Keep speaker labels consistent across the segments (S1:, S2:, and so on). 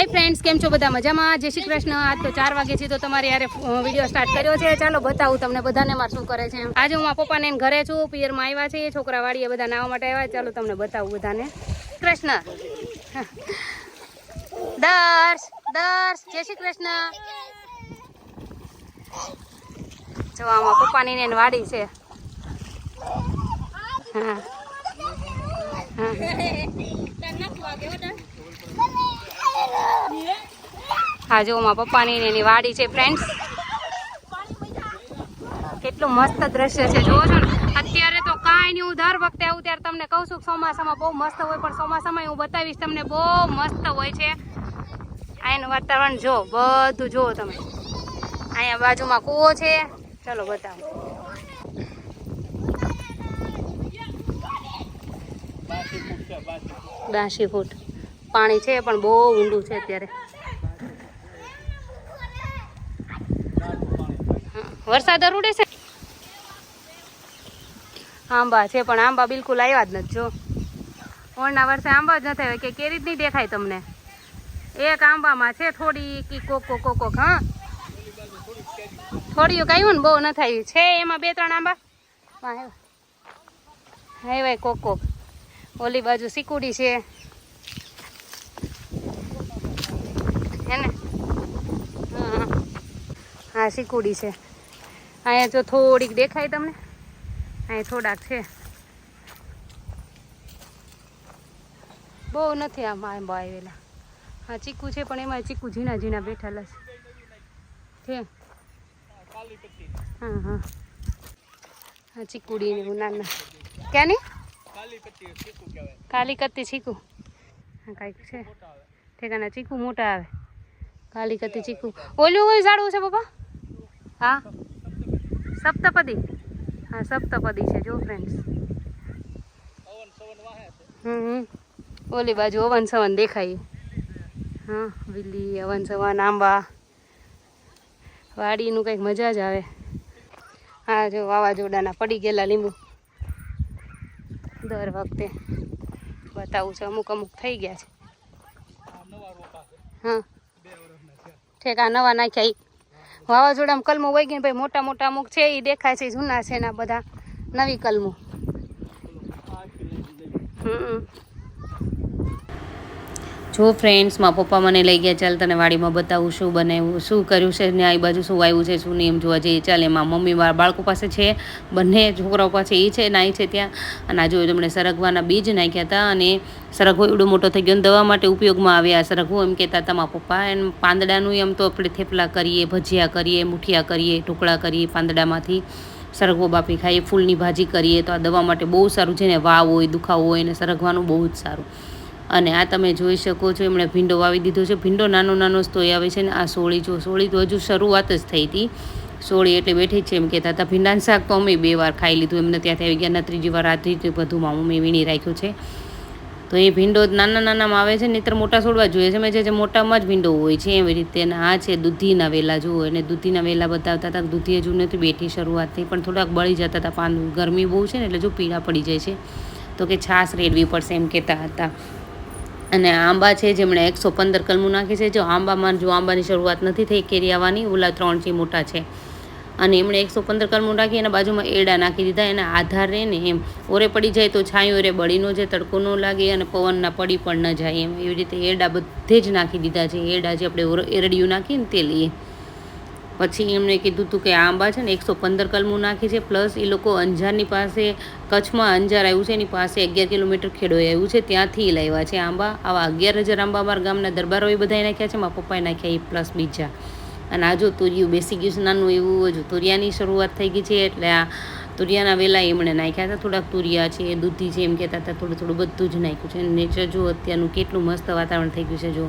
S1: Hi friends કેમ છો બધા મજામાં? જય શ્રી કૃષ્ણ. આજ તો ચાર વાગે છે, તો તમારે યારે વીડિયો સ્ટાર્ટ કર્યો છે. ચાલો બતાવું તમને બધાને મારે શું કરે છે આજે હું મારા પપ્પાને ઘરે છું, પિયરમાં આવ્યા છે, છોકરા વાળીએ બધા નાવા માટે આવ્યા ચાલો તમને બતાવું બધાને. કૃષ્ણ. દર્શ દર્શ, જય શ્રી કૃષ્ણ. જો, આમાં પપ્પાની ને વાડી છે. હા. હા હા જો મારા પપ્પાની એની વાડી છે ફ્રેન્ડ્સ કેટલું મસ્ત દ્રશ્ય છે જોવો છો ને. અત્યારે તો કાંઈ નહીં, હું દર વખતે આવું ત્યારે તમને કહું છું ચોમાસામાં બહુ મસ્ત હોય, પણ ચોમાસામાં હું બતાવીશ તમને, બહુ મસ્ત હોય છે. અહીંનું વાતાવરણ જો બધું જુઓ તમે. અહીંયા બાજુમાં કૂવો છે. ચલો, બતાવો. બાસી ફૂટ. પાણી છે, પણ બહુ ઊંડું છે અત્યારે. વરસાદ અરૂડે છે? આંબા છે, પણ આંબા બિલકુલ આવ્યા જ નથી, જો. ઓળના વર્ષે આંબા જ નથી આવ્યા, કે કેરી જ નહીં દેખાય તમને? એક આંબામાં છે થોડી કી કોકો, કોક હા? થોડીઓ કાંઈ ને બહુ નથી આવી. છે એમાં બે, ત્રણ આંબા? આવ્યા. કોક કોક. ઓલી બાજુ સિકુડી છે હે ને હા હા શીકુડી છે. અહીંયા જો થોડીક દેખાય તમને. અહીંયા થોડાક છે. બહુ નથી આમાં આંબા આવેલા. હા, ચીકુ છે, પણ એમાં ચીકુ ઝીણા ઝીણા બેઠેલા છે. હા હા. હા ચીકુડી ને એવું નાના. ક્યાંની? કાલી કત્તી ચીકુ. હા, કાંઈક છે. ઠેકાના ચીકુ મોટા આવે. કાલી કત્તી ચીકુ. ઓલું કોઈ ઝાડવું છે, પપ્પા? હા? સપ્તપદી? હા, સપ્તપદી છે, જો ફ્રેન્ડ્સ. ઓલી બાજુ અવન સવન દેખાય. હા વિલ્લી અવન સવન, આંબા. વાડીનું કંઈક મજા જ આવે. હા, જો વાવાઝોડાના પડી ગયેલા લીંબુ. દર વખતે બતાવું છે, અમુક અમુક થઈ ગયા છે. હા. ઠેકા નવા નાખ્યા વાવાઝોડામાં કલમો વહી ગઈ ભાઈ મોટા મોટા અમુક છે એ દેખાય છે જૂના છે એના બધા નવી કલમો. હમ. જો ફ્રેન્ડ્સમાં પપ્પા મને લઈ ગયા, ચાલ તને વાડીમાં બતાવું શું બનાવ્યું, શું કર્યું છે, ને આ બાજુ શું આવ્યું છે, શું નહીં એમ જોવા જઈએ, ચાલ એમાં મમ્મી બાળકો પાસે છે, બંને છોકરાઓ પાસે એ છે નાઈ છે ત્યાં. અને આ જો તમને સરગવાના બીજ નાખ્યા હતા અને સરગવો એવડો મોટો થઈ ગયો અને દવા માટે ઉપયોગમાં આવ્યા. સરગવો એમ કહેતા હતા, મારા પપ્પા, એમ પાંદડાનું એમ તો આપણે થેપલા કરીએ, ભજીયા કરીએ, મુઠિયા કરીએ, ઢોકળા કરીએ પાંદડામાંથી. સરગવો બાપી ખાઈએ, ફૂલની ભાજી કરીએ, તો આ દવા માટે બહુ સારું છે ને વાવ હોય, દુખાવો હોય, ને સરગવાનું બહુ જ સારું. અને આ તમે જોઈ શકો છો, એમણે ભીંડો વાવી દીધો છે. ભીંડો નાનો નાનો સ્તોય તોય આવે છે ને આ સોળી જો, સોળી તો હજુ શરૂઆત જ થઈ હતી. સોળી એટલે બેઠી છે એમ કહેતા હતા. ભીંડાનું શાક તો અમે બે વાર ખાઈ લીધું, એમને ત્યાંથી આવી ગયા. ત્રીજી વાર રાત્રિ બધુંમાં અમે વીણી રાખ્યું છે. તો એ ભીંડો નાના નાનામાં આવે છે, નહીતર મોટા છોડવા જોઈએ છે. મેં જે મોટામાં જ ભીંડો હોય છે, એવી રીતે આ છે દૂધીના વેલા જુઓ. અને દૂધીના વેલા બતાવતા હતા દૂધી હજુ નથી બેઠી શરૂઆતથી પણ થોડાક બળી જતા હતા. પાન ગરમી બહુ છે ને, એટલે જો પીળા પડી જાય છે, તો કે છાશ રેડવી પડશે એમ કહેતા હતા. અને આંબા છે જેમણે એકસો પંદર કલમું નાખી છે. જો આંબામાં જો આંબાની શરૂઆત નથી થઈ કેરી આવવાની ઓલા ત્રણ છે મોટા છે. અને એમણે એકસો પંદર કલમું નાખી, એના બાજુમાં એડા નાખી દીધા. એના આધાર ને એમ ઓરે પડી જાય તો છાંયો રે બળી ન જાય, તડકો ન લાગે અને પવનના પડી પણ ન જાય એમ. એવી રીતે એડા બધે જ નાખી દીધા છે. એડા જે આપણે એરડિયું નાખીએ ને તે લઈએ. પછી એમણે કીધું હતું કે આ આંબા છે ને એકસો પંદર કલમું નાખી છે, પ્લસ એ લોકો અંજારની પાસે, કચ્છમાં અંજાર આવ્યું છે, એની પાસે અગિયાર કિલોમીટર ખેડોએ આવ્યું છે, ત્યાંથી લાવ્યા છે આંબા. આવા અગિયાર હજાર આંબા અમારા ગામના દરબારોએ બધાએ નાખ્યા છે, મારા પપ્પાએ નાખ્યા એ પ્લસ બીજા. અને આ જો તુરિયું બેસી ગયું છે, નાનું એવું, હજુ તુરિયાની શરૂઆત થઈ ગઈ છે, એટલે આ તુરિયાના વેલા એમણે નાખ્યા હતા, થોડાક તુરિયા છે, દૂધી છે, એમ કહેતા હતા, થોડું થોડું બધું જ નાખ્યું છે. નેચર જો અત્યારનું કેટલું મસ્ત વાતાવરણ થઈ ગયું છે, જો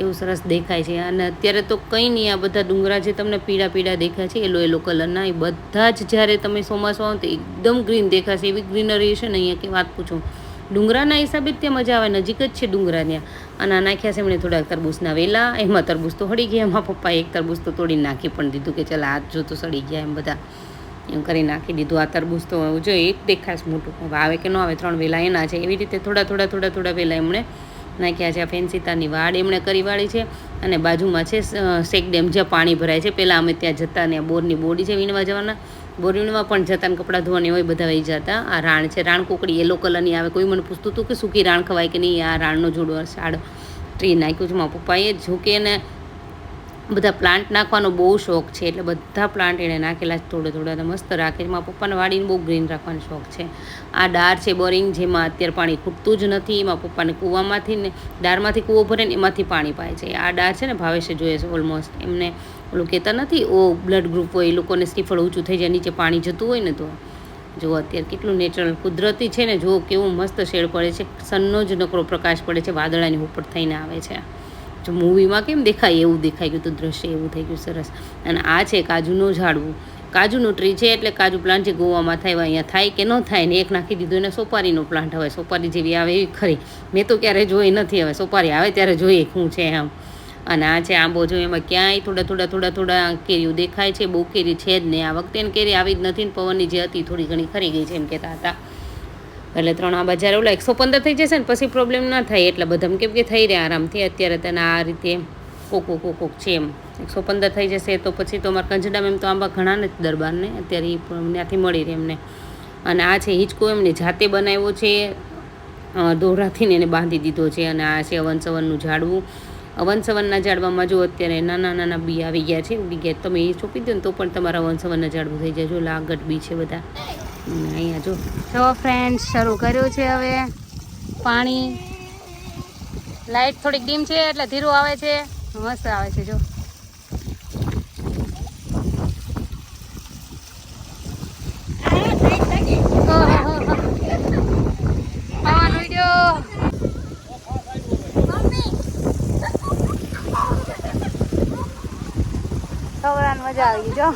S1: કેવું સરસ દેખાય છે. અને અત્યારે તો કંઈ નહીં, આ બધા ડુંગરા જે તમને પીળા પીળા દેખાય છે એલો એલો કલરના એ બધા જ જ્યારે તમે ચોમાસું આવો તો એકદમ ગ્રીન દેખાશે, એવી ગ્રીનરી છે ને અહીંયા કે વાત પૂછો. ડુંગરાના હિસાબે ત્યાં મજા આવે, નજીક જ છે ડુંગરા ત્યાં. અને આ નાખ્યા છે એમણે થોડાક તરબૂચના વેલા, એમાં તરબૂચ તો હળી ગયા, એમાં પપ્પાએ એક તરબૂચ તો તોડી નાખી પણ દીધું કે ચાલ હાથ જો તો સડી ગયા એમ બધા. એમ કરી નાખી દીધું. આ તરબૂચ તો જો એક દેખાશ મોટું. હવે આવે કે ન આવે, ત્રણ વેલા એના છે. એવી રીતે થોડા થોડા થોડા થોડા વેલા એમણે નાખ્યા છે આ ફેન્સીતાની વાડ એમણે કરી વાળી છે અને બાજુમાં છે શેક ડેમ જ્યાં પાણી ભરાય છે. પહેલાં અમે ત્યાં જતા ને બોરની બોડી છે વીણવા જવાના. બોર વીણવા પણ જતા કપડાં ધોવાની હોય બધા વહી જતા. આ રાણ છે, રાણ કોકડી યલો કલરની આવે. કોઈ મને પૂછતું હતું કે સૂકી રાણ ખવાય કે નહીં? આ રાણનો જોડો શાળ ટ્રી નાખ્યું છે. મારા પપ્પાએ જોકે એને બધા પ્લાન્ટ નાખવાનો બહુ શોખ છે, એટલે બધા પ્લાન્ટ એણે નાખેલા થોડા થોડા મસ્ત રાખે મારા પપ્પાને વાડીને બહુ ગ્રીન રાખવાનો શોખ છે. આ ડાર છે બોરિંગ જેમાં અત્યારે પાણી ખૂટતું જ નથી. એમાં પપ્પાને કૂવામાંથી ને ડારમાંથી કૂવો ભરે ને એમાંથી પાણી પાય છે. આ ડાર છે ને ભાવેશે જોઈએ છે ઓલમોસ્ટ એમને ઓલું કહેતા નથી, ઓ બ્લડ ગ્રુપ હોય, એ લોકોને સ્ટીફળ ઊંચું થઈ જાય, નીચે પાણી જતું હોય ને તો. જો અત્યારે કેટલું નેચરલ કુદરતી છે ને, જો કેવું મસ્ત શેડ પડે છે. સનનો જ નકરો પ્રકાશ પડે છે, વાદળાની ઉપર થઈને આવે છે. જો મૂવીમાં કેમ દેખાય? એવું દેખાઈ ગયું, તો દ્રશ્ય એવું થઈ ગયું, સરસ. અને આ છે કાજુનું ઝાડવું. કાજુનું ટ્રી છે એટલે કાજુ પ્લાન્ટ જે ગોવામાં થાય અહીંયા થાય કે ન થાય ને એક નાખી દીધું એને સોપારીનો પ્લાન્ટ હવે. સોપારી જેવી આવે એવી ખરી. મેં તો ક્યારેય જોઈ નથી હવે. સોપારી આવે ત્યારે જોઈએ શું છે એમ. અને આ છે આંબો જો એમાં ક્યાંય થોડા થોડા થોડા થોડા કેરીઓ દેખાય છે. બહુ કેરી છે જ નહીં. આ વખતે કેરી આવી જ નથી ને પવનની જે હતી થોડી ઘણી ખરી ગઈ છે એમ કહેતા હતા. એટલે ત્રણ આ બજાર ઓલા એકસો પંદર થઈ જશે ને પછી પ્રોબ્લેમ ના થાય. એટલે બધા કેમ કે થઈ રહ્યા આરામથી. અત્યારે તને આ રીતે કોક કોક કોક કોક છે એમ. એકસો પંદર થઈ જશે તો પછી તો અમારા કંજડામાં એમ તો આંબા ઘણા નથી દરબારને. અત્યારે એ ત્યાંથી મળી રહે એમને. અને આ છે હિંચકો એમને જાતે બનાવ્યો છે. અ, દોરાથી ને એને બાંધી દીધો છે. અને આ છે અવન સવનનું ઝાડવું. અવન સવનના ઝાડવામાં જો અત્યારે નાના નાના બી આવી ગયા છે. ઉડી ગયા તમે એ ચોપી દો ને તો પણ તમારા અવન સવનના ઝાડવું થઈ જાય. જો લાગટ બી છે બધા. અને અહીંયા જો જો ફ્રેન્ડ શરૂ કર્યું છે હવે પાણી. લાઈટ થોડીક ડીમ છે એટલે ધીરું આવે છે. મસ્ત આવે છે જો. છોકરાને મજા આવી જો.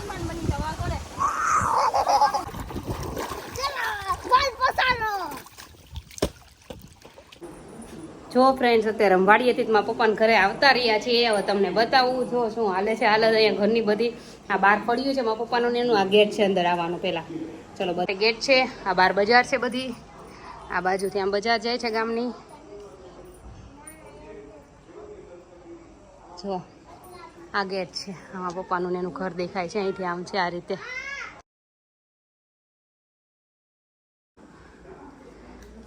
S1: જો ફ્રેન્ડ્સ અત્યારે હતી મારા પપ્પાને ઘરે આવતા રહ્યા છીએ. હવે તમને બતાવું જો શું હાલે છે. હાલે અહીંયા ઘરની બધી. આ બહાર પડ્યું છે મારા પપ્પાનું એનું. આ ગેટ છે અંદર આવવાનું પહેલાં. ચલો બધા ગેટ છે. આ બાર બજાર છે બધી. આ બાજુથી આમ બજાર જાય છે ગામની. જો, આ ગેટ છે. આમાં પપ્પાનું એનું ઘર દેખાય છે. અહીંથી આમ છે આ રીતે.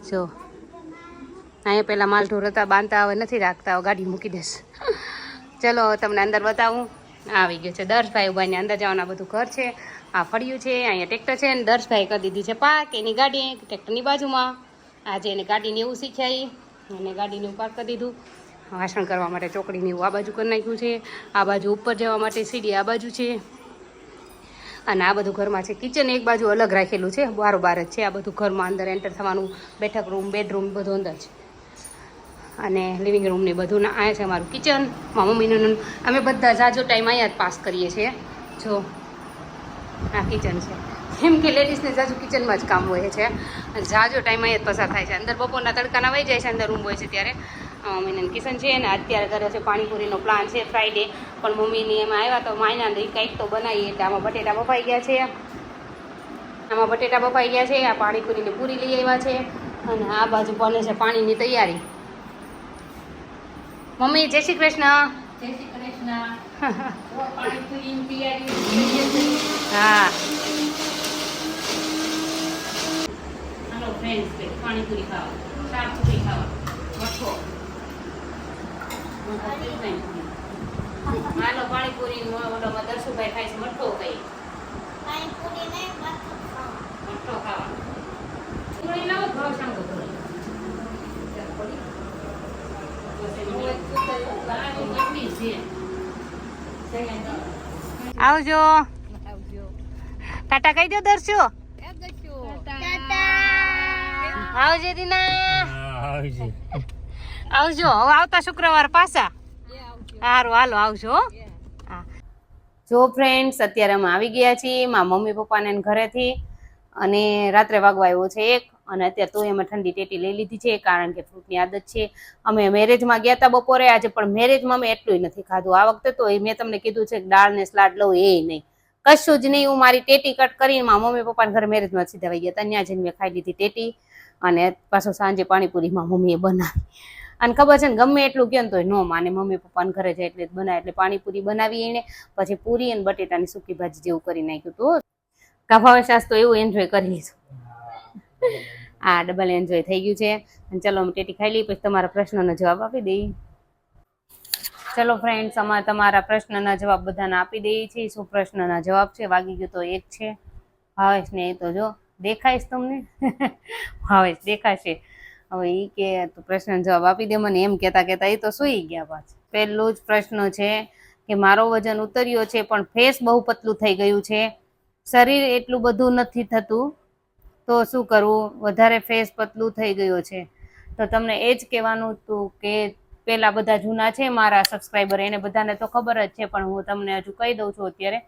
S1: જો અહીંયા પહેલાં માલ ઢોર હતા બાંધતા હવે નથી રાખતા, હવે ગાડી મૂકી દેશ. ચલો, હવે તમને અંદર બતાવું. આવી ગયો છે, દર્શભાઈ ઉભાઈને અંદર જવાના બધું ઘર છે. આ ફળિયું છે, અહીંયા ટ્રેક્ટર છે અને દર્શભાઈ કરી દીધી છે પાર્ક, એની ગાડી ટ્રેક્ટરની બાજુમાં. આજે એને ગાડીને એવું શીખ્યાઈ અને ગાડીને પાર્ક કરી દીધું. વાસણ કરવા માટે ચોકડીને એવું આ બાજુ કરી નાખ્યું છે. આ બાજુ ઉપર જવા માટે સીડી આ બાજુ છે. અને આ બધું ઘરમાં છે. કિચન એક બાજુ અલગ રાખેલું છે. બારોબાર જ છે આ બધું ઘરમાં અંદર એન્ટર થવાનું. બેઠક રૂમ બેડરૂમ બધું અંદર છે. અને લિવિંગ રૂમ ને બધું ના આ છે અમારું કિચન મારા મમ્મીનું અમે બધા જાજો ટાઈમ અહીંયા જ પાસ કરીએ છીએ. જો, આ કિચન છે. કેમ કે લેડીઝને જાજુ કિચનમાં જ કામ હોય છે. જાજો ટાઈમ અહીંયા જ પસાર થાય છે. અંદર બપોરના તડકાના વહી જાય છે, અંદર રૂમ હોય છે ત્યારે. મમ્મીને કિચન છે ને અત્યારે કરે છે પાણીપુરીનો પ્લાન છે ફ્રાઈડે પણ મમ્મીની એમાં આવ્યા તો માયના અંદર કંઈક તો બનાવીએ એટલે આમાં બટેટા બફાઈ ગયા છે. આમાં બટેટા બફાઈ ગયા છે, આ પાણીપુરીની પૂરી લઈ આવ્યા છે. અને આ બાજુ બને છે પાણીની તૈયારી. મમ્મી જય શ્રી કૃષ્ણ. જય શ્રી કૃષ્ણ. હા. હાલો ફ્રેન્ડ્સ પાણીપુરી ખાવા શાક પૂરી ખાવા મઠો હાલો પાણીપુરી ઓલો દર્શુભાઈ ખાય છે મઠો કઈ મઠો ખાવા પૂરી લાવો ભાવ સાંગો આવજો. ટાટા કહી દો દર્શો. આવજે દીના. આવજો. હવે આવતા શુક્રવાર પાછા. સારું હાલો આવજો હો. હા. જો ફ્રેન્ડ્સ અત્યારે અમે આવી ગયા છીએ મારા મમ્મી પપ્પાને ઘરેથી. અને રાત્રે વાગવા આવ્યો છે એક. અને અત્યારે તો અમે ઠંડી ટેટી લઈ લીધી છે, કારણ કે ફ્રૂટની આદત છે. અમે મેરેજમાં ગયા હતા બપોરે, આજે પણ મેરેજમાં અમે એટલું નથી ખાધું. આ વખતે તો મેં તમને કીધું છે કે દાળ ને સલાડ લઉં, એ નહીં. કશું જ નહીં, હું મારી ટેટી કટ કરીને મારા મમ્મી પપ્પાને ઘરે મેરેજમાં સીધા વહી ગયા ત્યાં જઈને મેં ખાઈ લીધી ટેટી અને પાછો સાંજે પાણીપુરીમાં મમ્મીએ બનાવી. અને ખબર છે ને, ગમે એટલું કે તો નો માને. મમ્મી પપ્પાને ઘરે જાય એટલે બનાવે. એટલે પાણીપુરી બનાવી એને, પછી પૂરી અને બટેટાની સૂકી ભાજી જેવું કરી નાખ્યું તો કાભાવે શાસ તો એવું એન્જોય કરી લીધું. આ ડબલ એન્જોય થઈ ગયું છે. અને ચલો અમે ટેટી ખાઈ લઈએ પછી તમારા પ્રશ્નનો જવાબ આપી દઈએ ચલો ફ્રેન્ડ્સ અમારે તમારા પ્રશ્નના જવાબ બધાને આપી દઈએ છીએ. શું પ્રશ્નના જવાબ છે? વાગી ગયો તો એક છે. ભાવેશ ને તો જો દેખાઈશ તમને? ભાવેશ દેખાશે હવે એ કે, તું પ્રશ્નનો જવાબ આપી દે મને. એમ કહેતા કહેતા એ તો સૂઈ ગયા પાછા. પહેલો જ પ્રશ્ન છે કે, મારો વજન ઉતર્યો છે, પણ ફેસ બહુ પતલું થઈ ગયું છે. શરીર એટલું બધું નથી થતું. તો શું કરવું? વધારે ફેસ પતલું થઈ ગયો છે. તો તમને એ જ કહેવાનું હતું કે પેલા બધા જૂના છે મારા સબસ્ક્રાઈબર એને બધાને તો ખબર જ છે, પણ હું તમને હજુ કહી દઉં છું અત્યારે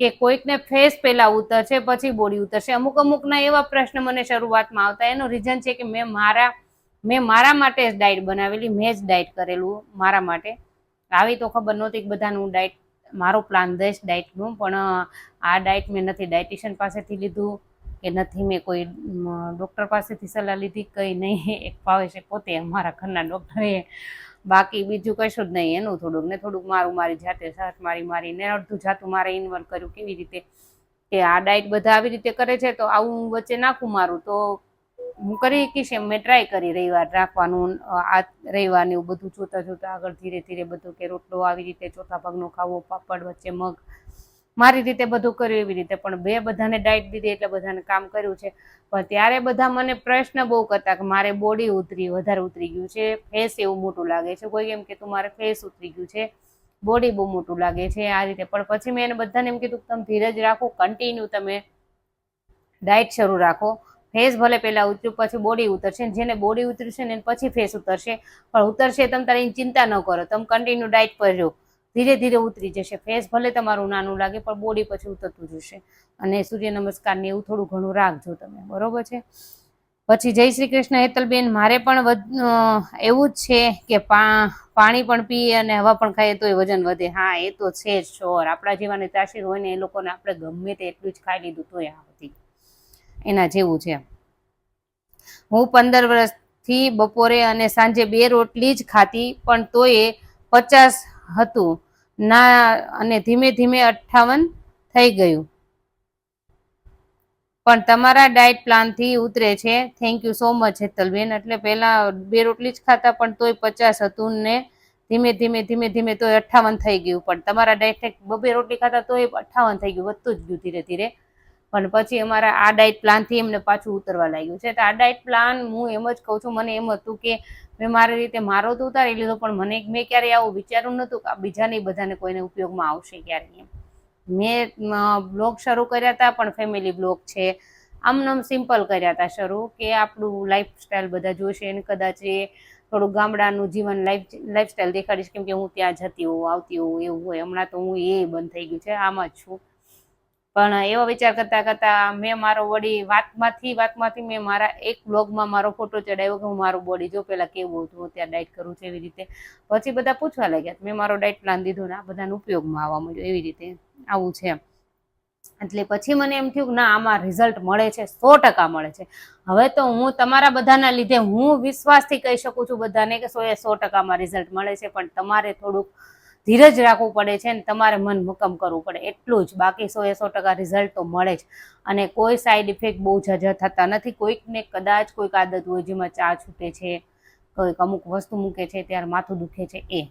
S1: કે કોઈકને ફેસ પહેલા ઉતરશે, પછી બોડી ઉતરશે. અમુક અમુકના એવા પ્રશ્ન મને શરૂઆતમાં આવતા. એનું રીઝન છે કે મેં મારા મેં મારા માટે જ ડાયટ બનાવેલી. મેં જ ડાયટ કરેલું મારા માટે. આવી તો ખબર નહોતી કે બધાનું ડાયટ મારો પ્લાન દઈશ ડાયટનું પણ આ ડાયટ મેં નથી ડાયટિશિયન પાસેથી લીધું. કે નથી મેં કોઈ ડૉક્ટર પાસેથી સલાહ લીધી, કંઈ નહીં, એક ભાવે છે પોતે અમારા ઘરના ડૉક્ટરે બાકી બીજું કશું જ નહીં, એનું થોડુંક ને થોડુંક મારું મારી જાતે સર્ચ મારી મારીને અડધું જાતું મારે ઇન્વોલ્વ કર્યું કેવી રીતે? કે આ ડાયટ બધા આવી રીતે કરે છે તો આવું વચ્ચે નાખું મારું, તો હું કરી શકીશ એમ? મેં ટ્રાય કરી રવિવાર રાખવાનું, આ રવિવાર ને એવું બધું જોતા જોતા આગળ ધીરે ધીરે બધું કે રોટલો આવી રીતે ચોથા ભાગનો ખાવો, પાપડ વચ્ચે મગ મારી રીતે બધું કર્યું, એવી રીતે. પણ બે બધાને ડાયટ દીધી એટલે બધાને કામ કર્યું છે. પણ ત્યારે બધા મને પ્રશ્ન બહુ કરતા કે મારે બોડી ઉતરી, વધારે ઉતરી ગયું છે ફેસ એવું મોટું લાગે છે. કોઈ એમ કે તું મારે ફેસ ઉતરી ગયું છે બોડી બહુ મોટું લાગે છે. આ રીતે. પણ પછી મેં એને બધાને એમ કીધું તમે ધીરજ રાખો કન્ટિન્યુ તમે ડાયટ શરૂ રાખો. ફેસ ભલે પહેલાં ઉતર્યું, પછી બોડી ઉતરશે. જેને બોડી ઉતર્યું છે ને પછી ફેસ ઉતરશે. પણ ઉતરશે તમે, તારી ચિંતા ન કરો. તમે કન્ટિન્યુ ડાયટ પર રહો. ધીરે ધીરે ઉતરી જશે. ફેસ ભલે તમારું નાનું લાગે, પણ બોડી પછી ઉતરતું જશે અને સૂર્ય નમસ્કાર ને એવું થોડું ઘણું રાખજો તમે. બરોબર છે? પછી જય શ્રી કૃષ્ણ હેતલબેન, મારે પણ એવું જ છે કે પાણી પણ પીએ અને હવા પણ ખાઈએ તોય વજન વધે. હા, એ તો છે જ શોર આપણા જેવાની તાસીર હોય ને એ લોકોને આપણે ગમે તે એટલું જ ખાઈ લીધું તોય આવતી એના જેવું છે. હું પંદર વર્ષથી બપોરે અને સાંજે બે રોટલી જ ખાતી, પણ તોય પચાસ હતું. ના, અને ધીમે ધીમે અઠ્ઠાવન થઈ ગયું. પણ તમારા ડાયટ પ્લાનથી ઉતરે છે. થેન્ક યુ સો મચ હેતલબેન. એટલે પહેલાં બે રોટલી જ ખાતા, પણ તોય પચાસ હતું ને ધીમે ધીમે ધીમે ધીમે તોય અઠ્ઠાવન થઈ ગયું. પણ તમારા ડાયટ બબે રોટલી ખાતા, તોય અઠ્ઠાવન થઈ ગયું. વધતું જ ગયું ધીરે ધીરે. પણ પછી અમારા આ ડાયટ પ્લાનથી એમને પાછું ઉતરવા લાગ્યું છે. તો આ ડાયટ પ્લાન હું એમ જ કહું છું, મને એમ હતું કે મેં મારી રીતે મારો તો ઉતારી લીધો, પણ મને મેં ક્યારેય આવું વિચાર્યું નહોતું કે બીજાને બધાને કોઈને ઉપયોગમાં આવશે ક્યારેય મેં બ્લોગ શરૂ કર્યા હતા પણ ફેમિલી બ્લોગ છે. આમનામ સિમ્પલ કર્યા હતા શરૂ કે આપણું લાઈફસ્ટાઈલ બધા જોશે અને કદાચ એ થોડું ગામડાનું જીવન લાઈફ, લાઈફસ્ટાઈલ દેખાડીશ. કેમ કે હું ત્યાં જતી હોઉં, આવતી હોઉં, એવું હોય. હમણાં તો હું એ બંધ થઈ ગયું છે. આમાં જ છું. પણ એવો વિચાર કરતા કરતા મેં મારો બોડી વાતમાંથી વાતમાંથી મેં મારા એક બ્લોગમાં મારો ફોટો ચડાવ્યો કે હું મારું બોડી જો પેલા કેવું હતું ત્યાં ડાયટ કરું છું એવી રીતે. પછી બધા પૂછવા લાગ્યા મેં મારો ડાયટ પ્લાન દીધો ને આ બધાને ઉપયોગમાં આવવા માંડ્યો એવી રીતે. આવું છે એટલે પછી મને એમ થયું કે ના, આમાં રિઝલ્ટ મળે છે, સો ટકા મળે છે. હવે તો હું તમારા બધાના લીધે હું વિશ્વાસથી કહી શકું છું બધાને કે સો એ સો ટકામાં રિઝલ્ટ મળે છે, પણ તમારે થોડુંક ધીરજ રાખવું પડે છે ને તમારે મન મુકમ કરવું પડે. એટલું જ. બાકી સો એ સો ટકા રિઝલ્ટ તો મળે જ. અને કોઈ સાઈડ ઇફેક્ટ બહુ ઝાઝા થતા નથી. કોઈકને કદાચ કોઈક આદત હોય જેમાં ચા છૂટે છે, કોઈક અમુક વસ્તુ મૂકે છે ત્યારે માથું દુખે છે એ.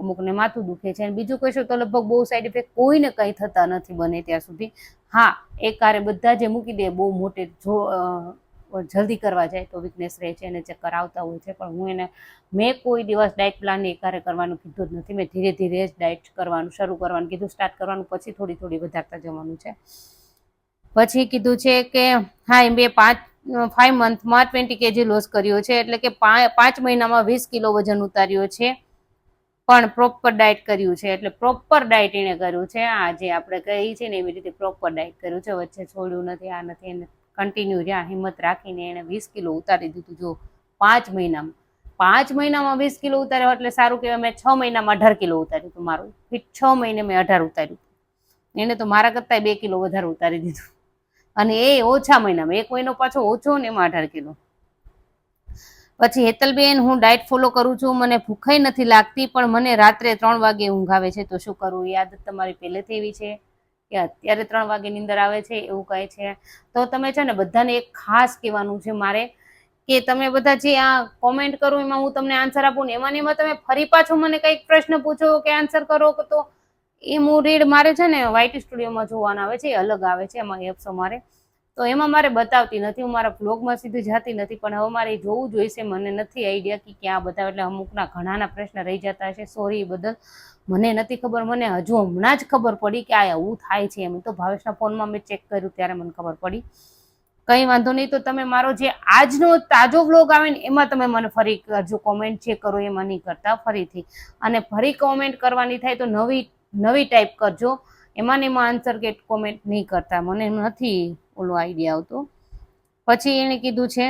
S1: અમુકને માથું દુખે છે અને બીજું કહીશું તો લગભગ બહુ સાઈડ ઇફેક્ટ કોઈને કંઈ થતા નથી બને ત્યાં સુધી. હા, એક કારે બધા જે મૂકી દે, બહુ મોટે જો જલ્દી કરવા જાય તો વીકનેસ રહે છે અને ચક્કર આવતા હોય છે, પણ હું એને, મેં કોઈ દિવસ ડાયટ પ્લાન એકારે કરવાનું કીધું જ નથી. મેં ધીરે ધીરે જ ડાયટ કરવાનું શરૂ કરવાનું, કીધું સ્ટાર્ટ કરવાનું, પછી થોડી થોડી વધારતા જવાનું છે. પછી કીધું છે કે, હા, એમ બે પાંચ ફાઈવ મંથમાં ટ્વેન્ટી કેજી લોસ કર્યો છે, એટલે કે પાંચ મહિનામાં વીસ કિલો વજન ઉતાર્યો છે. પણ પ્રોપર ડાયટ કર્યું છે, એટલે પ્રોપર ડાયટ એણે કર્યું છે. આ જે આપણે કહીએ છીએ ને એવી રીતે પ્રોપર ડાયટ કર્યું છે. વચ્ચે છોડ્યું નથી, આ નથી એને કન્ટિન્યુ રહ્યા, હિંમત રાખીને એણે વીસ કિલો ઉતારી દીધું. જો પાંચ મહિનામાં પાંચ મહિનામાં વીસ કિલો ઉતાર્યો એટલે સારું કહેવાય, મેં છ મહિનામાં અઢાર કિલો ઉતાર્યું હતું મારું. ફિટ છ મહિને મેં અઢાર ઉતાર્યું એને તો મારા કરતાં બે કિલો વધારે ઉતારી દીધું. અને એ ઓછા મહિનામાં, એક મહિનો પાછો ઓછો ને એમાં અઢાર કિલો. પછી હેતલબેન, હું ડાયટ ફોલો કરું છું, મને ભૂખાઈ નથી લાગતી, પણ મને રાત્રે ત્રણ વાગે ઊંઘ આવે છે, તો શું કરવું એ આદત તમારી પહેલેથી એવી છે? કે અત્યારે ત્રણ વાગે નીંદર આવે છે, એવું કહે છે. તો તમે છે ને બધાને એક ખાસ કહેવાનું છે મારે કે તમે બધા જે આ કોમેન્ટ કરો એમાં હું તમને આન્સર આપું ને એમાં એમાં તમે ફરી પાછો મને કંઈક પ્રશ્ન પૂછો કે આન્સર કરો તો એ હું રીડ મારે છે ને વાઇટ સ્ટુડિયોમાં જોવાના આવે છે, એ અલગ આવે છે એમાં એપ્સો મારે. તો એમાં મારે બતાવતી નથી, હું મારા બ્લોગમાં સીધી જાતી નથી, પણ હવે મારે જોવું જોઈશે, મને નથી આઈડિયા કે ક્યાં બતાવે, એટલે અમુકના ઘણાના પ્રશ્ન રહી જતા હશે સોરી બદલ. મને નથી ખબર, મને હજુ હમણાં જ ખબર પડી કે આ એવું થાય છે. એમ તો ભાવેશના ફોનમાં મેં ચેક કર્યું ત્યારે મને ખબર પડી. કંઈ વાંધો નહીં, તો તમે મારો જે આજનો તાજો વ્લોગ આવે ને, એમાં તમે મને ફરી કરજો કોમેન્ટ જે કરો એમાં નહીં કરતા ફરીથી. અને ફરી કોમેન્ટ કરવાની થાય તો નવી નવી ટાઈપ કરજો. એમાં ને એમાં આન્સર કે કોમેન્ટ નહીં કરતા. મને નથી ઓલો આઈડિયા આવતો. પછી એણે કીધું છે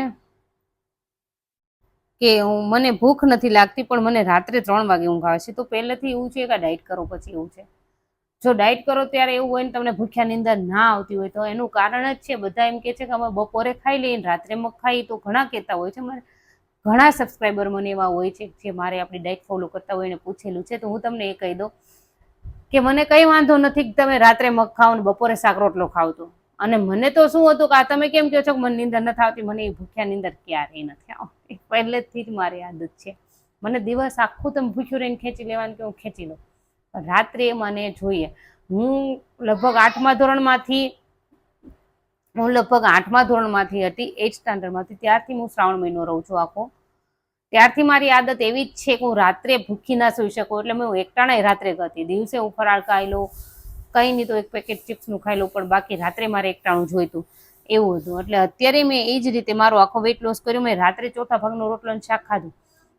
S1: કે હું, મને ભૂખ નથી લાગતી, પણ મને રાત્રે ત્રણ વાગે ઊંઘ આવે છે. તો પહેલેથી એવું છે કે ડાયટ કરો પછી એવું છે? જો ડાયટ કરો ત્યારે એવું હોય ને તમને ભૂખ્યા નિંદર ના આવતી હોય તો એનું કારણ જ છે. બધા એમ કે છે કે અમે બપોરે ખાઈ લઈએ રાત્રે મગ ખાઈ તો ઘણા કહેતા હોય છે. મારે ઘણા સબસ્ક્રાઈબર મને એવા હોય છે જે મારે આપણી ડાયટ ફોલો કરતા હોય એને પૂછેલું છે. તો હું તમને એ કહી દઉં કે મને કંઈ વાંધો નથી કે તમે રાત્રે મગ ખાઓ ને બપોરે શાક રોટલો ખાવ તો. અને મને તો શું હતું કે આ તમે કેમ કહો છો કે મને નિંદર નથી આવતી? મને એ ભૂખ્યા નિંદર ક્યારેય નથી આવતી. પહેલેથી જ મારી આદત છે. મને દિવસ આખું તમે ભૂખ્યું રહીને ખેંચી લેવાનું કે હું ખેંચી લઉં. રાત્રે મને જોઈએ. હું લગભગ આઠમા ધોરણમાંથી, હું લગભગ આઠમા ધોરણમાંથી હતી એટ સ્ટાન્ડર્ડમાંથી ત્યારથી હું શ્રાવણ મહિનો રહું છું આખો. ત્યારથી મારી આદત એવી જ છે કે હું રાત્રે ભૂખી ના સૂઈ શકું એટલે હું એકટાણા રાત્રે કરતી દિવસે હું ફરાળ ખાઈ લઉં, કંઈ નહીં તો એક પેકેટ ચિપ્સનું ખાઈ લઉં, પણ બાકી રાત્રે મારે એકટાણું જોઈતું. એવું હતું. એટલે અત્યારે મેં એ જ રીતે મારો આખો વેઇટ લોસ કર્યો. મેં રાત્રે ચોથા ભાગનો રોટલો અને શાક ખાધું.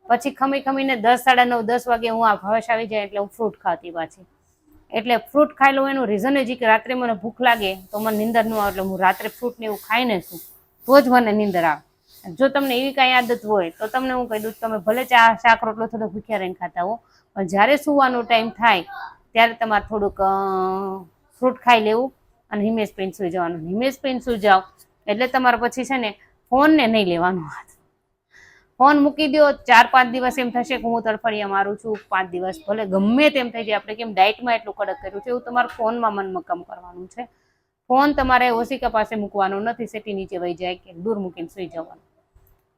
S1: પછી ખમી ખમીને દસ, સાડા નવ, દસ વાગે હું આ ભાવેશ આવી જાય એટલે હું ફ્રૂટ ખાતી પાછી. એટલે ફ્રૂટ ખાઈ લઉં એનું રીઝન જ કે રાત્રે મને ભૂખ લાગે તો મને નીંદર ન આવે એટલે હું રાત્રે ફ્રૂટ ને એવું ખાઈને છું તો જ મને નીંદર આવે. જો તમને એવી કાંઈ આદત હોય તો તમને હું કહી દઉં તમે ભલે ચા, શાક, રોટલો થોડો ભૂખ્યા રહીને ખાતા હો, પણ જ્યારે સુવાનો ટાઈમ થાય, ત્યારે તમારે થોડુંક ફ્રૂટ ખાઈ લેવું. અને હિમેશ પેન સુઈ જવાનું. હિમેશ પેન સુઈ જાઓ. એટલે તમારે પછી છે ને ફોનને નહીં લેવાનો હાથ. ફોન મૂકી દો ચાર પાંચ દિવસ એમ થશે કે હું તડફડિયા મારું છું. પાંચ દિવસ ભલે ગમે તેમ થઈ જાય. આપણે કેમ ડાયટમાં એટલું કડક કર્યું છે? એવું તમારે ફોનમાં મનમક્કમ કરવાનું છે. ફોન તમારે ઓશિકા પાસે મૂકવાનો નથી. સેટી નીચે વહી જાય કે દૂર મૂકીને સુઈ જવાનું.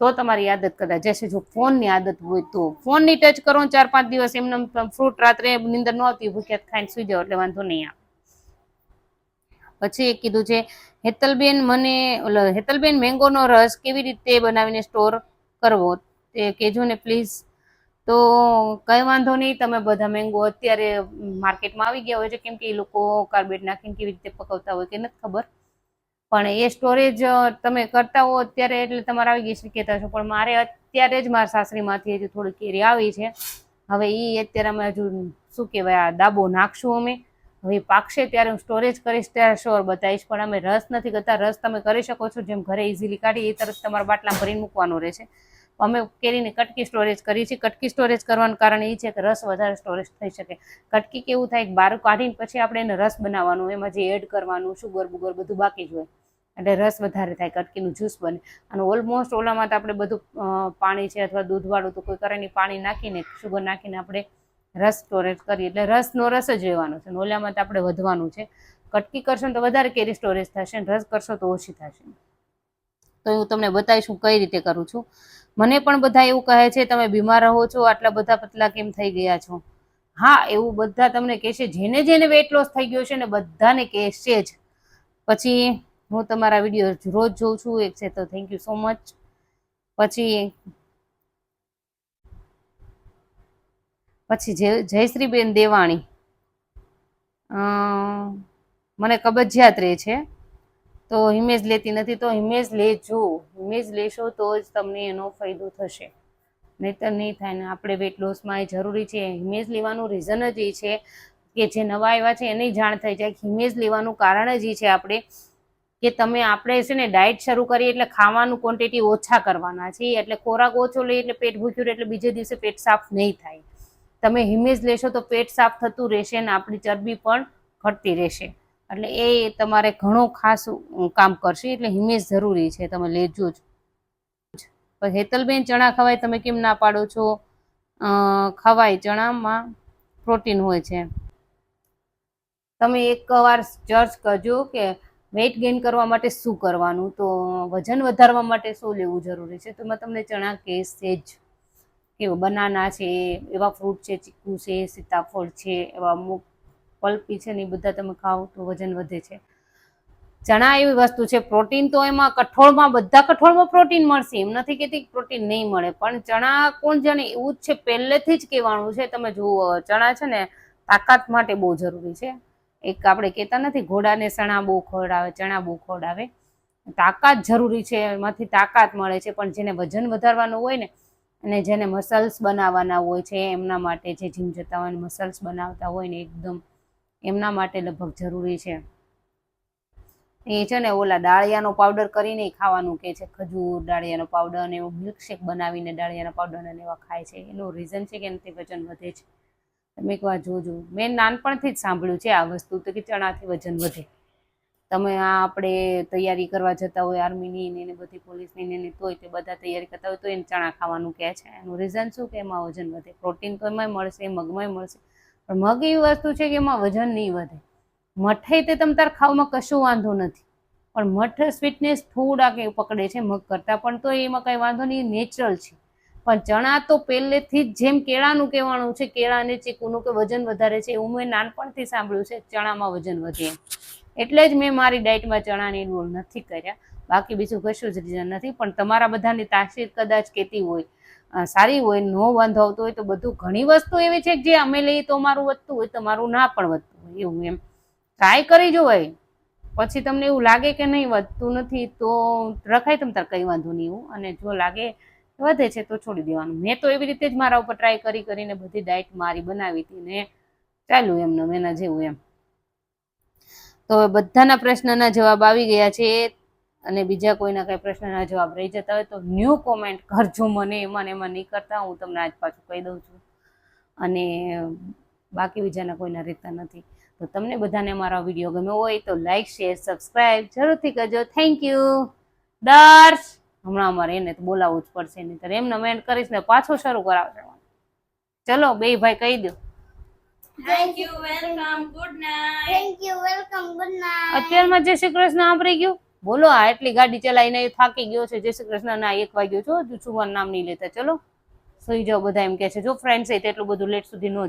S1: તો તમારી આદત કદાચ. જશે જો ફોનની આદત હોય તો. ફોનની ટચ કરો ચાર પાંચ દિવસ. એમને ફ્રૂટ રાત્રે નિંદર ન આવતી ભૂખ્યાત ખાઈને સુઈ જાઓ. એટલે વાંધો નહીં આવે. પછી એક કીધું છે, હેતલબેન મને હેતલબેન મેંગોનો રસ કેવી રીતે બનાવીને સ્ટોર કરવો? તે કહેજો ને, પ્લીઝ. તો કંઈ વાંધો નહીં, તમે બધા મેંગો અત્યારે માર્કેટમાં આવી ગયા હોય છે, કેમ કે એ લોકો કાર્બેટ નાખીને કેવી રીતે પકવતા હોય કે નથી ખબર. પણ એ સ્ટોરેજ તમે કરતા હો અત્યારે એટલે તમારે આવી ગઈ કહેતા છો પણ મારે અત્યારે જ મારા સાસરીમાંથી હજુ થોડી કેરી આવી છે. હવે એ અત્યારે અમે હજુ શું કહેવાય, આ દાબો નાખશું અમે. હવે પાકશે ત્યારે હું સ્ટોરેજ કરીશ ત્યારે શ્યોર બતાવીશ. પણ અમે રસ નથી કરતા. રસ તમે કરી શકો છો. જેમ ઘરે ઇઝીલી કાઢી એ તરત તમારા બાટલા ભરીને મૂકવાનો રહેશે. અમે કેરીને કટકી સ્ટોરેજ કરીએ છીએ. કટકી સ્ટોરેજ કરવાનું કારણ એ છે કે રસ વધારે સ્ટોરેજ થઈ શકે. કટકી કેવું થાય બહાર કાઢીને પછી આપણે એને રસ બનાવવાનું એમાં જે એડ કરવાનું શુગર બુગર બધું બાકી જ હોય. એટલે રસ વધારે થાય, કટકીનું જ્યુસ બને. અને ઓલમોસ્ટ ઓલામાં તો આપણે બધું પાણી છે અથવા દૂધવાળું તો કોઈ કરે પાણી નાખીને શુગર નાખીને આપણે રસ સ્ટોરેજ કરીએ એટલે રસનો રસ જ રહેવાનો છે. ઓલામાં તો આપણે વધવાનું છે. કટકી કરશો તો વધારે કેરી સ્ટોરેજ થશે રસ કરશો તો ઓછી થશે. તો હું તમને બતાવીશ હું કઈ રીતે કરું છું. મને પણ બધા એવું કહે છે, તમે બીમાર રહો છો, આટલા બધા પતલા કેમ થઈ ગયા છો? હા, એવું બધા તમને કહેશે જેને જેને વેટ લોસ થઈ ગયો છે ને બધાને કહેશે જ. પછી હું તમારા વીડિયો રોજ જોઉં છું. એક છે તો થેન્ક યુ સો મચ પછી પછી જય જયશ્રીબેન દેવાણી. મને કબજિયાત રહે છે. તો હિમેજ લેતી નથી, તો હિમેજ લેજો. હિમેજ લેશો તો જ તમને એનો ફાયદો થશે. નહીતર નહીં થાય ને આપણે વેટ લોસમાં એ જરૂરી છે. હિમેજ લેવાનું રીઝન જ એ છે કે જે નવા આવ્યા છે એની જાણ થઈ જાય. હિમેજ લેવાનું કારણ જ એ છે આપણે કે તમે આપણે છે ને ડાયટ શરૂ કરીએ એટલે ખાવાનું ક્વોન્ટિટી ઓછા કરવાના છે. એટલે ખોરાક ઓછો લઈએ એટલે પેટ ભૂખ્યું એટલે બીજે દિવસે પેટ સાફ નહીં થાય. તમે હિમેજ લેશો તો પેટ સાફ થતું રહેશે અને આપણી ચરબી પણ ઘટતી રહેશે. એટલે એ તમારે ઘણું ખાસ કામ કરશે, એટલે હિમેજ જરૂરી છે, તમે લેજો જ. હેતલબેન ચણા ખવાય, તમે કેમ ના પાડો છો? ખવાય ચણામાં પ્રોટીન હોય છે. તમે એકવાર સર્ચ કરજો કે વેઇટ ગેઇન કરવા માટે શું કરવાનું, તો વજન વધારવા માટે શું લેવું જરૂરી છે? તો મેં તમને ચણા કહેશે જ કે બનાના છે, એવા ફ્રૂટ છે, ચીકુ છે, સીતાફળ છે, એવા અમુક પલ્પી છે ને એ બધા તમે ખાઓ તો વજન વધે છે. ચણા એવી વસ્તુ છે પ્રોટીન તો એમાં કઠોળમાં, બધા કઠોળમાં પ્રોટીન મળશે, એમ નથી કહેતી પ્રોટીન નહીં મળે, પણ ચણા કોણ જાણે એવું જ છે, પહેલેથી જ કહેવાનું છે, તમે જુઓ, ચણા છે ને તાકાત માટે બહુ જરૂરી છે. એક આપણે કહેતા નથી, ઘોડાને ચણા બહુ ખવડાવે, ચણા બહુ ખવડાવે. તાકાત જરૂરી છે, એમાંથી તાકાત મળે છે, પણ જેને વજન વધારવાનું હોય ને અને જેને મસલ્સ બનાવવાના હોય છે, એમના માટે જે જીમ જતા હોય મસલ્સ બનાવતા હોય ને એકદમ એમના માટે લગભગ જરૂરી છે. એ છે ને ઓલા ડાળિયાનો પાવડર કરીને ખાવાનું કે છે, ખજૂર, ડાળિયાનો પાવડર અને એવું મિલ્કશેક બનાવીને દાળિયાના પાવડર અને એવા ખાય છે. એનું રીઝન છે કે એનાથી વજન વધે છે. તમે એકવાર જોજો. મેં નાનપણથી જ સાંભળ્યું છે આ વસ્તુ, તો કે ચણાથી વજન વધે. તમે આ આપણે તૈયારી કરવા જતા હોય, આર્મીની ને એને બધી પોલીસની ને એને તોય તે બધા તૈયારી કરતા હોય, તો એને ચણા ખાવાનું કહે છે. એનું રીઝન શું કે એમાં વજન વધે? પ્રોટીન તો એમાંય મળશે મગમાંય મળશે. પણ મગ એવી વસ્તુ છે કે એમાં વજન નહીં વધે. મઠાઈ તે તમ તાર ખાવામાં કશું વાંધો નથી. પણ મઠ સ્વીટનેસ થોડા કે પકડે છે, મગ કરતાં પણ તો એમાં કંઈ વાંધો નહીં નેચરલ છે. પણ ચણા તો પહેલેથી જ જેમ કેળાનું કહેવાનું છે કેળા અને ચીકુનું કે વજન વધારે છે, એવું મેં નાનપણથી સાંભળ્યું છે, ચણામાં વજન વધે એટલે જ મેં મારી ડાયટમાં ચણાની ઇન્વોલ્વ નથી કર્યા. બાકી બીજું કશું જ રીઝન નથી. પણ તમારા બધાની તાસીર કદાચ કહેતી હોય સારી હોય, નો વાંધો આવતો હોય તો બધું ઘણી વસ્તુ એવી છે જે અમે લઈએ તો અમારું વધતું હોય, તમારું ના પણ વધતું હોય. એવું એમ. ટ્રાય કરી જોવાય પછી તમને એવું લાગે કે નહીં, વધતું નથી તો રખાય તમ તાર, કંઈ વાંધો નહીં એવું. અને જો લાગે વધે છે તો છોડી દેવાનું. મેં તો એવી રીતે જ મારા ઉપર ટ્રાય કરી કરીને બધી ડાયટ મારી બનાવી હતી ને ચાલ્યું એમને એના જેવું એમ. તો હવે બધાના પ્રશ્નના જવાબ આવી ગયા છે. અને બીજા કોઈના કઈ પ્રશ્નના જવાબ રહી જતા હોય તો ન્યૂ કોમેન્ટ કરજો મને, એમાં ને એમાં નહીં કરતા. હું તમને આજ પાછું કહી દઉં છું. અને બાકી બીજાના કોઈના રહેતા નથી. તો તમને બધાને મારો વીડિયો ગમ્યો હોય તો લાઈક, શેર સબસ્ક્રાઈબ જરૂરથી કરજો. Thank you Darsh! હમણાં અમારે એને તો બોલાવવું જ પડશે. નહીં તો એમને મેન્ડ કરીશ ને પાછો શરૂ કરાવશે ચલો બે ભાઈ કહી દો.
S2: Thank you welcome good night
S3: thank you welcome good night
S1: અત્યારમાં જય શ્રી કૃષ્ણ સાંભળી ગયું? બોલો આ એટલી ગાડી ચલાવીને થાકી ગયો છે. જય શ્રી કૃષ્ણ ના એક વાગ્યો છો હજુ સુવાનું નામ નહીં લેતા. ચલો સુઈ જાઓ બધા એમ કે છે. જો ફ્રેન્ડ્સ એટલું બધું લેટ સુધી ન